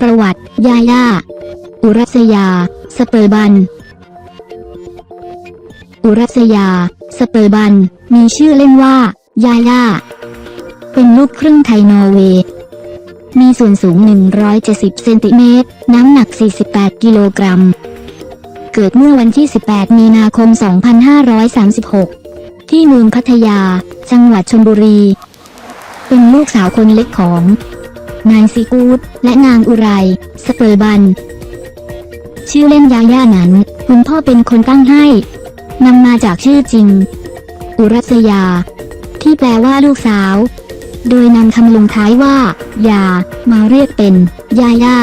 ประวัติ ยาย่า อุรัสยา สเปอร์บัน อุรัสยา สเปอร์บัน มีชื่อเล่นว่า ยาย่า เป็นลูกครึ่งไทยนอร์เวย์ มีส่วนสูง 170 เซนติเมตร น้ำหนัก 48 กิโลกรัม เกิดเมื่อวันที่ 18 มีนาคม 2536 ที่เมืองพัทยา จังหวัดชลบุรี เป็นลูกสาวคนเล็กของ นายซีกูดและนางอุไร สเปอร์บัน ชื่อเล่นยาย่านั้น คุณพ่อเป็นคนตั้งให้นำมาจากชื่อจริง อุรัสยา ที่แปลว่าลูกสาว โดยนำคำลงท้ายว่า ยา มาเรียกเป็น ยาย่า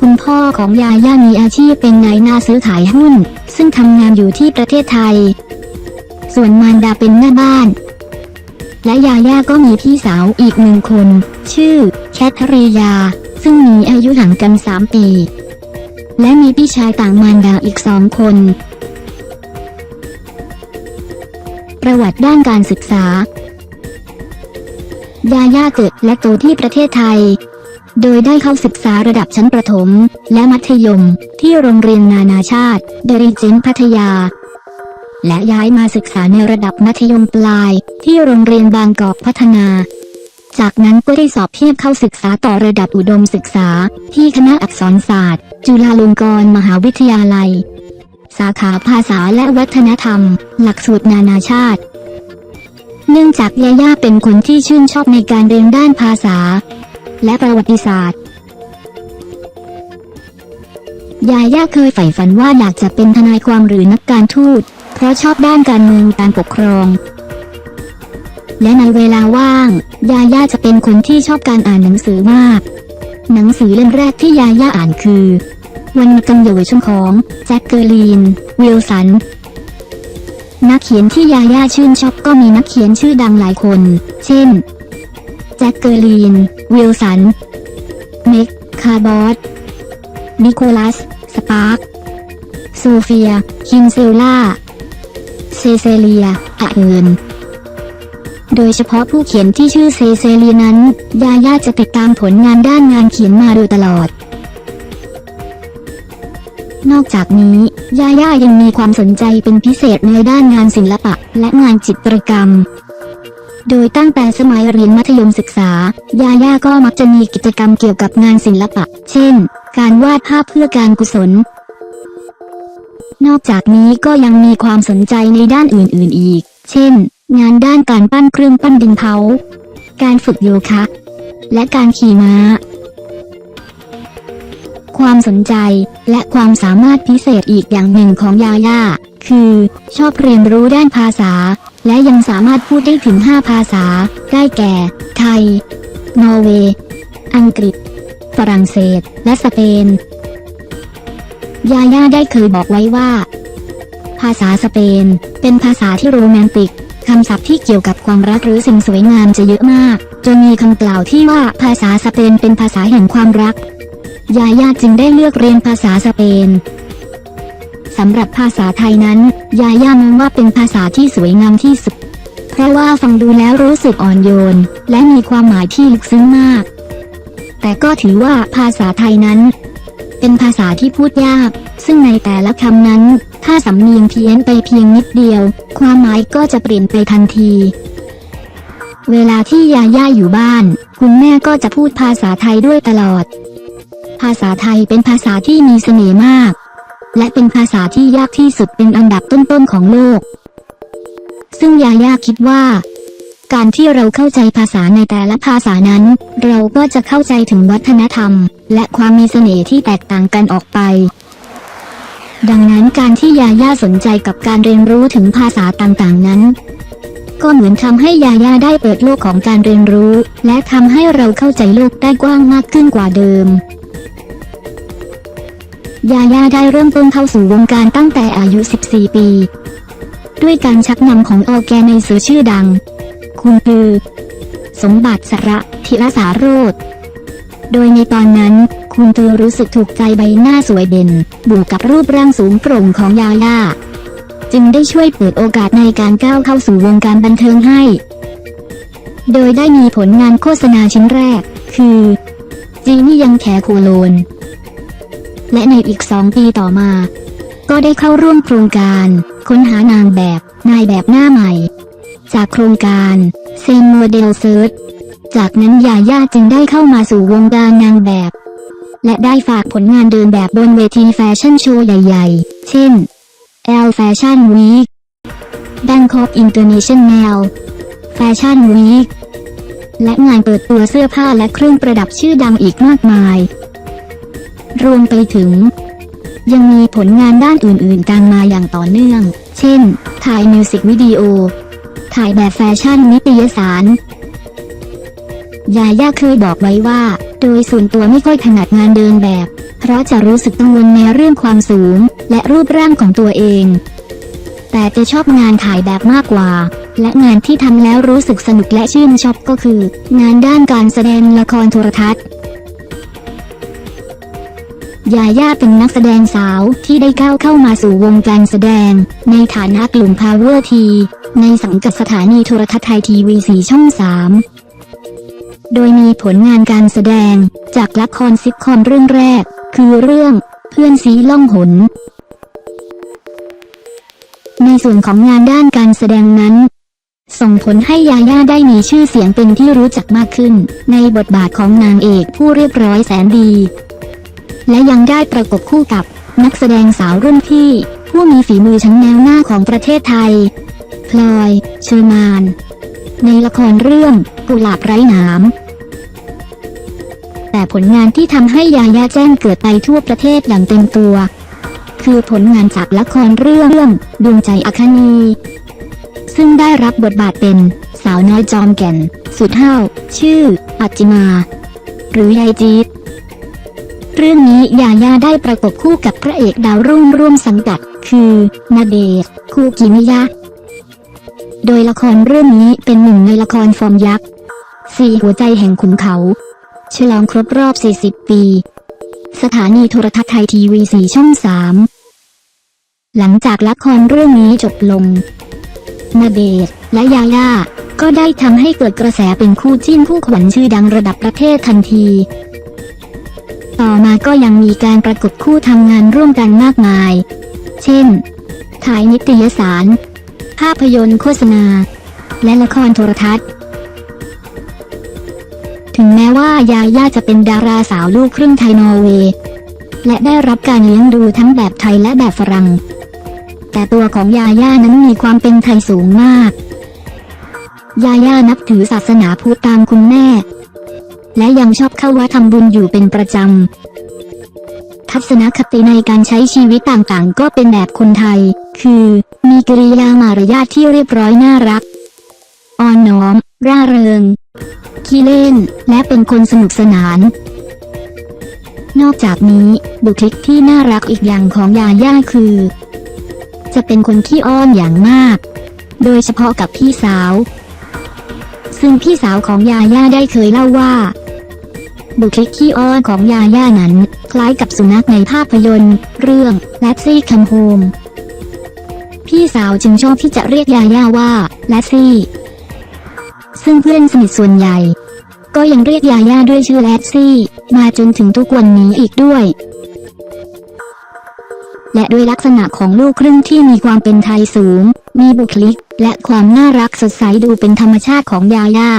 คุณพ่อของยาย่ามีอาชีพเป็นนายหน้าซื้อขายหุ้น ซึ่งทำงานอยู่ที่ประเทศไทย ส่วนมารดาเป็นแม่บ้าน และยาย่าก็มีพี่สาวอีกหนึ่งคน ชื่อ แคทรียา ซึ่งมีอายุห่างกัน3ปี และมีพี่ชายต่างมารดาอีกสองคน ประวัติด้านการศึกษายาย่าเกิดและโตที่ประเทศไทย โดยได้เข้าศึกษาระดับชั้นประถม และมัธยม ที่โรงเรียนนานาชาติ เดริเจนพัทยา และย้ายมาศึกษาในระดับมัธยมปลาย ที่โรงเรียนบางกอกพัฒนา จากนั้นก็ได้สอบเทียบเข้าศึกษาต่อระดับอุดมศึกษา ที่คณะอักษรศาสตร์ จุฬาลงกรณ์มหาวิทยาลัย สาขาภาษาและวัฒนธรรม หลักสูตรนานาชาติ เนื่องจากยาย่าเป็นคนที่ชื่นชอบในการเรียนด้านภาษา และประวัติศาสตร์ยาย่าเคยใฝ่ฝันว่าอยากจะเป็นทนายความหรือนักการทูต เพราะชอบด้านการเมืองการปกครอง และในเวลาว่าง ยาย่าจะเป็นคนที่ชอบการอ่านหนังสือมาก หนังสือเล่มแรกที่ยาย่าอ่านคือวันกันเยาวชนของแจ็คเกอรีน วิลสัน นักเขียนที่ยาย่าชื่นชอบก็มีนักเขียนชื่อดังหลายคน เช่น แจ็คเกอรีน วิลสัน เมกคาร์บอสนิโคลัส สปาร์ค โซเฟีย คินเซลล่า ซเซเลียอะเอินโดยเฉพาะผู้เขียนที่ชื่อเซเซเลียนั้น ยาย่าจะติดตามผลงานด้านงานเขียนมาโดยตลอด นอกจากนี้ ยาย่ายังมีความสนใจเป็นพิเศษในด้านงานศิลปะ และงานจิตรกรรม โดยตั้งแต่สมัยเรียนมัธยมศึกษา ยาย่าก็มักจะมีกิจกรรมเกี่ยวกับงานศิลปะ เช่น การวาดภาพเพื่อการกุศล นอกจากนี้ก็ยังมีความสนใจในด้านอื่นๆอีก เช่น งานด้านการปั้นเครื่องปั้นดินเผา การฝึกโยคะ และการขี่ม้า ความสนใจและความสามารถพิเศษอีกอย่างหนึ่งของยาย่าคือ ชอบเรียนรู้ด้านภาษา และยังสามารถพูดได้ถึง 5 ภาษา ได้แก่ ไทย นอร์เวย์ อังกฤษ ฝรั่งเศส และสเปน ยาย่าได้เคยบอกไว้ว่า ภาษาสเปน เป็นภาษาที่โรแมนติกคำศัพท์ที่เกี่ยวกับความรักหรือสิ่งสวยงามจะเยอะมาก จนมีคำกล่าวที่ว่าภาษาสเปนเป็นภาษาแห่งความรัก ยาย่าจึงได้เลือกเรียนภาษาสเปนสำหรับภาษาไทยนั้น ยาย่ามองว่าเป็นภาษาที่สวยงามที่สุด เพราะว่าฟังดูแล้วรู้สึกอ่อนโยน และมีความหมายที่ลึกซึ้งมาก แต่ก็ถือว่าภาษาไทยนั้น เป็นภาษาที่พูดยาก ซึ่งในแต่ละคำนั้น ถ้าสำเนียงเพี้ยนไปเพียงนิดเดียว ความหมายก็จะเปลี่ยนไปทันที เวลาที่ยาย่าอยู่บ้าน คุณแม่ก็จะพูดภาษาไทยด้วยตลอด ภาษาไทยเป็นภาษาที่มีเสน่ห์มาก และเป็นภาษาที่ยากที่สุดเป็นอันดับต้นๆของโลก ซึ่งยาย่าคิดว่า การที่เราเข้าใจภาษาในแต่ละภาษานั้น เราก็จะเข้าใจถึงวัฒนธรรม และความมีเสน่ห์ที่แตกต่างกันออกไป ดังนั้นการที่ยาย่าสนใจกับการเรียนรู้ถึงภาษาต่างๆนั้น ก็เหมือนทำให้ยาย่าได้เปิดโลกของการเรียนรู้ และทำให้เราเข้าใจโลกได้กว้างมากขึ้นกว่าเดิมยาย่าได้เริ่มต้นเข้าสู่วงการตั้งแต่อายุ 14 ปี ด้วยการชักนำของออแกไนเซอชื่อดัง คุณคือ สมบัติสระธิรสารโรธโดยในตอนนั้น คุณตือรู้สึกถูกใจใบหน้าสวยเด่น บวกกับรูปร่างสูงโปร่งของยาย่า จึงได้ช่วยเปิดโอกาสในการก้าวเข้าสู่วงการบันเทิงให้ โดยได้มีผลงานโฆษณาชิ้นแรก คือ จีนี่ยังแขโคโลน และในอีกสองปีต่อมา ก็ได้เข้าร่วมโครงการ ค้นหานางแบบนายแบบหน้าใหม่ จากโครงการเซนโมเดลเซิร์ชจากนั้นยาย่าจึงได้เข้ามาสู่วงการนางแบบ และได้ฝากผลงานเดินแบบบนเวทีแฟชั่นโชว์ใหญ่ ๆ เช่น L Fashion Week Bangkok International Fashion Week และงานเปิดตัวเสื้อผ้าและเครื่องประดับชื่อดังอีกมากมาย รวมไปถึง ยังมีผลงานด้านอื่นๆตามมาอย่างต่อเนื่อง เช่น ถ่ายมิวสิกวิดีโอ ถ่ายแบบแฟชั่นนิตยสารยาย่าเคยบอกไว้ว่า โดยส่วนตัวไม่ค่อยถนัดงานเดินแบบ เพราะจะรู้สึกกังวลในเรื่องความสูง และรูปร่างของตัวเอง แต่จะชอบงานถ่ายแบบมากกว่า และงานที่ทำแล้วรู้สึกสนุกและชื่นชอบก็คือ งานด้านการแสดงละครโทรทัศน์ยาย่าเป็นนักแสดงสาวที่ได้ก้าวเข้ามาสู่วงการแสดง ในฐานะกลุ่ม Power T ในสังกัดสถานีโทรทัศน์ไทยทีวีสีช่อง 3 โดยมีผลงานการแสดงจากละครซิทคอมเรื่องแรก คือเรื่องเพื่อนซีล่องหน ในส่วนของงานด้านการแสดงนั้น ส่งผลให้ยาย่าได้มีชื่อเสียงเป็นที่รู้จักมากขึ้น ในบทบาทของนางเอกผู้เรียบร้อยแสนดี และยังได้ประกบคู่กับนักแสดงสาวรุ่นพี่ ผู้มีฝีมือชั้นแนวหน้าของประเทศไทย พลอย เชอร์มาน ในละครเรื่องกุหลาบไร้หนาม แต่ผลงานที่ทำให้ยายาแจ้งเกิดไปทั่วประเทศอย่างเต็มตัว คือผลงานจากละครเรื่องดวงใจอคนี ซึ่งได้รับบทบาทเป็นสาวน้อยจอมแก่น สุดเท่า ชื่อ ปัจจิมา หรือยายจีดเรื่องนี้ยาย่าได้ประกบคู่กับพระเอกดาวรุ่งร่วมสังกัด คือ นาเดชคูกิมิยะ โดยละครเรื่องนี้เป็นหนึ่งในละครฟอร์มยักษ์สี่หัวใจแห่งขุนเขา ฉลองครบรอบ 40 ปี สถานีโทรทัศน์ไทยทีวีสีช่อง 3 หลังจากละครเรื่องนี้จบลงนาเดชและยาย่าก็ได้ทำให้เกิดกระแสเป็นคู่จิ้นคู่ขวัญชื่อดังระดับประเทศทันที ต่อมาก็ยังมีการประกบคู่ทำงานร่วมกันมากมาย เช่น ถ่ายนิตยสาร ภาพยนตร์โฆษณา และละครโทรทัศน์ ถึงแม้ว่ายาย่าจะเป็นดาราสาวลูกครึ่งไทยนอร์เวย์ และได้รับการเลี้ยงดูทั้งแบบไทยและแบบฝรั่ง แต่ตัวของยาย่านั้นมีความเป็นไทยสูงมาก ยาย่านับถือศาสนาพุทธตามคุณแม่ และยังชอบเข้าวัดทำบุญอยู่เป็นประจำ ทัศนคติในการใช้ชีวิตต่างๆ ก็เป็นแบบคนไทย คือ มีกริยามารยาทที่เรียบร้อยน่ารัก อ่อนน้อม ร่าเริง ขี้เล่น และเป็นคนสนุกสนาน นอกจากนี้ บุคลิกที่น่ารักอีกอย่างของยาย่าคือ จะเป็นคนขี้อ้อนอย่างมาก โดยเฉพาะกับพี่สาว ซึ่งพี่สาวของยาย่าได้เคยเล่าว่าบุคลิกขี้อ้อนของยาย่านั้น คล้ายกับสุนัขในภาพยนตร์ เรื่องแลซี่คัมโฮมพี่สาวจึงชอบที่จะเรียกยาย่าว่าแลซี่ซึ่งเพื่อนสนิทส่วนใหญ่ ก็ยังเรียกยาย่าด้วยชื่อแลซี่มาจนถึงทุกวันนี้อีกด้วยและด้วยลักษณะของลูกครึ่งที่มีความเป็นไทยสูง มีบุคลิก และความน่ารักสดใสดูเป็นธรรมชาติของยาย่า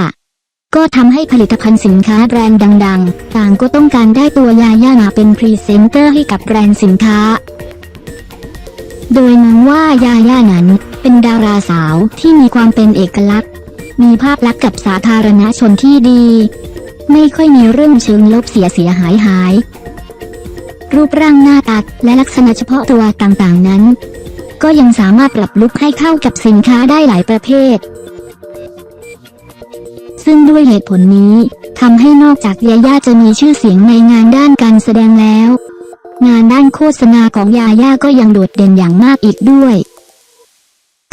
ก็ทำให้ผลิตภัณฑ์สินค้าแบรนด์ดัง ๆ ต่างก็ต้องการได้ตัวยาย่ามาเป็นพรีเซนเตอร์ให้กับแบรนด์สินค้า โดยมองว่ายาย่านั้นเป็นดาราสาวที่มีความเป็นเอกลักษณ์ มีภาพลักษณ์กับสาธารณชนที่ดี ไม่ค่อยมีเรื่องเชิงลบเสียเสียหายหาย รูปร่างหน้าตาและลักษณะเฉพาะตัวต่างๆนั้น ก็ยังสามารถปรับลุคให้เข้ากับสินค้าได้หลายประเภท ซึ่งด้วยเหตุผลนี้ทำให้นอกจากยาย่าจะมีชื่อเสียงในงานด้านการแสดงแล้ว งานด้านโฆษณาของยาย่าก็ยังโดดเด่นอย่างมากอีกด้วย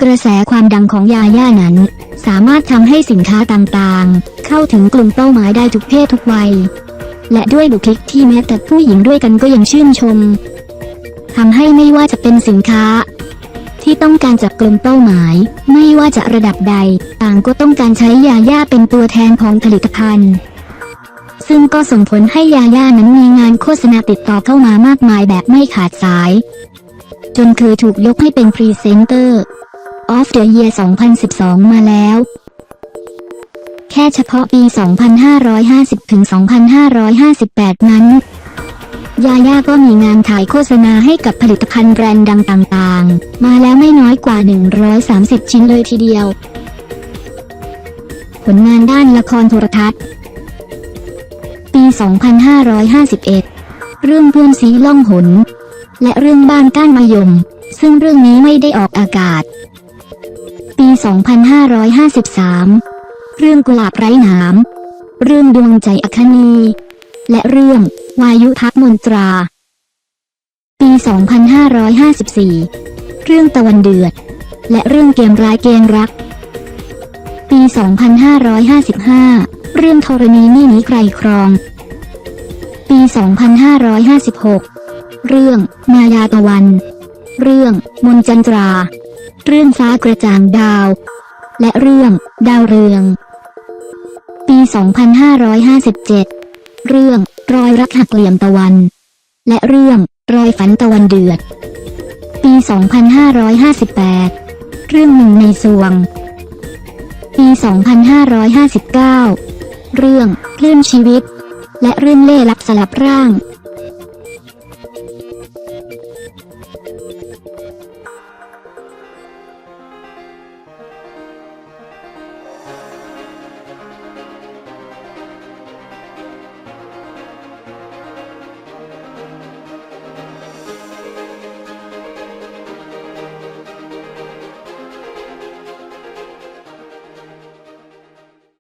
กระแสความดังของยาย่านั้น สามารถทำให้สินค้าต่างๆ เข้าถึงกลุ่มเป้าหมายได้ทุกเพศทุกวัย และด้วยบุคลิกที่แม้แต่ผู้หญิงด้วยกันก็ยังชื่นชมทำให้ไม่ว่าจะเป็นสินค้า ที่ต้องการจับกลุ่มเป้าหมาย ไม่ว่าจะระดับใด ต่างก็ต้องการใช้ยาย่าเป็นตัวแทนของผลิตภัณฑ์ ซึ่งก็ส่งผลให้ยาย่านั้นมีงานโฆษณาติดต่อเข้ามามากมายแบบไม่ขาดสาย จนเคยถูกยกให้เป็นพรีเซนเตอร์ of the Year 2012 มาแล้ว แค่เฉพาะปี 2550 ถึง 2558 นั้น ยาย่าก็มีงานถ่ายโฆษณาให้กับผลิตภัณฑ์แบรนด์ดังต่างๆ มาแล้วไม่น้อยกว่า 130 ชิ้นเลยทีเดียว ผลงานด้านละครโทรทัศน์ ปี 2551 เรื่องเพื่อนสีล่องหน และเรื่องบ้านก้านมะยม ซึ่งเรื่องนี้ไม่ได้ออกอากาศ ปี 2553 เรื่องกุหลาบไร้หนาม เรื่องดวงใจอคนี และเรื่อง วายุทักมนตรา ปี 2554 เรื่องตะวันเดือด และเรื่องเกมร้ายเกมรัก ปี 2555 เรื่องธรณีนี่หนี้ใครครอง ปี 2556 เรื่องมายาตะวัน เรื่องมนจันตรา เรื่องฟ้ากระจ่างดาว และเรื่องดาวเรือง ปี 2557 เรื่อง รอยรักหักเหลี่ยมตะวัน และเรื่องรอยฝันตะวันเดือด ปี 2558 เรื่องหนึ่งในสวง ปี 2559 เรื่องคลื่นชีวิต และเรื่องเล่ลับสลับร่าง